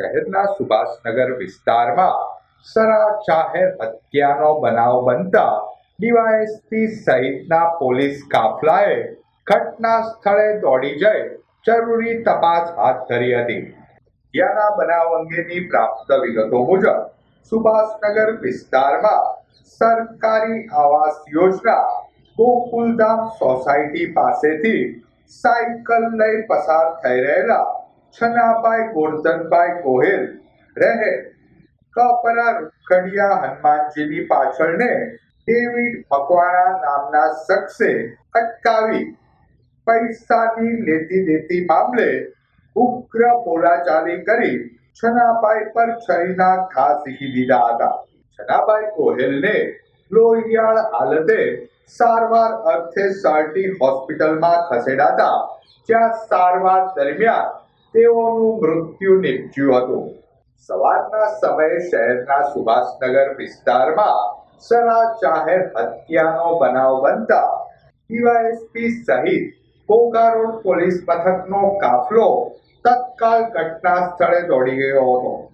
શહેરના સુભાષનગર વિસ્તારમાં સરા જાહેર હત્યાનો બનાવ બનતા ડીવાયએસપી સહિતના પોલીસ કાફલાએ ઘટના સ્થળે દોડી જઈ જરૂરી તપાસ હાથ ધરી હતી. હત્યાના બનાવ અંગેની પ્રાપ્ત વિગતો મુજબ, સુભાષનગર વિસ્તારમાં સરકારી આવાસ યોજના ગોકુલધામ સોસાયટી પાસેથી સાયકલ લઈ પસાર થઈ રહેલા છનાભાઈ ગોરધનભાઈ ગોહિલ રહે. કપરા રૂખડિયા હનુમાનજીની પાછળને ડેવિડ મકવાણા નામના શખ્સે અટકાવી પૈસાની લેતી દેતી મામલે ઉગ્ર બોલાચાલી કરી છનાભાઈ પર છરીના ઘા ઝીકી દીધા હતા. છનાભાઈ ગોહિલને લોહિયાળ હાલતે સારવાર અર્થે સારટી હોસ્પિટલમાં ખસેડાતા જ્યાં સારવાર દરમિયાન તેઓનું મૃત્યુ નિપજ્યું હતું. સવારના સમયે શહેરના સુભાષનગર વિસ્તારમાં સરા જાહેર હત્યાનો બનાવ બનતા ડીવાયએસપી સહિત કોકારોડ પોલીસ મથકનો કાફલો તત્કાલ ઘટના સ્થળે દોડી ગયો હતો.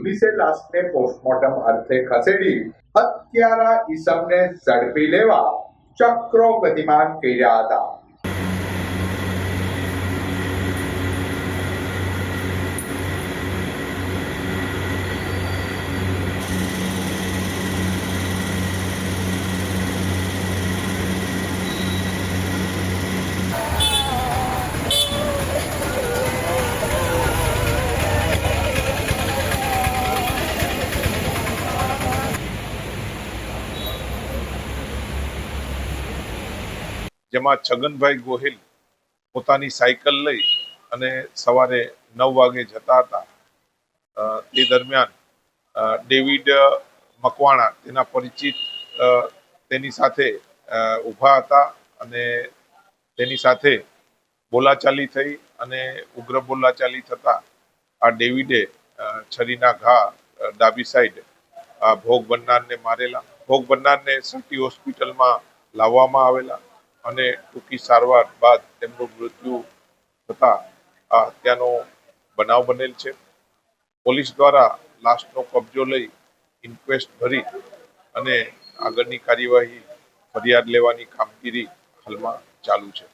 પોલીસે લાશને પોસ્ટમોર્ટમ અર્થે ખસેડી હત્યારા ઈસમને ઝડપી લેવા ચક્રો ગતિમાન કર્યા હતા. જેમાં છગનભાઈ ગોહિલ પોતાની સાયકલ લઈ અને સવારે નવ વાગે જતા હતા. તે દરમિયાન ડેવિડ મકવાણા તેના પરિચિત તેની સાથે ઊભા હતા અને તેની સાથે બોલાચાલી થઈ અને ઉગ્ર બોલાચાલી થતા આ ડેવિડે છરીના ઘા ડાબી સાઈડ ભોગ બનનારને મારેલા, ભોગ બનનારને સિટી હોસ્પિટલમાં લાવવામાં આવેલા. અને ટૂંકી સારવાર બાદ તેમનું મૃત્યુ થતા આ હત્યાનો બનાવ બનેલ છે. પોલીસ દ્વારા લાશનો કબજો લઈ ઇન્ક્વેસ્ટ ભરી અને આગળની કાર્યવાહી ફરિયાદ લેવાની કામગીરી હાલમાં ચાલુ છે.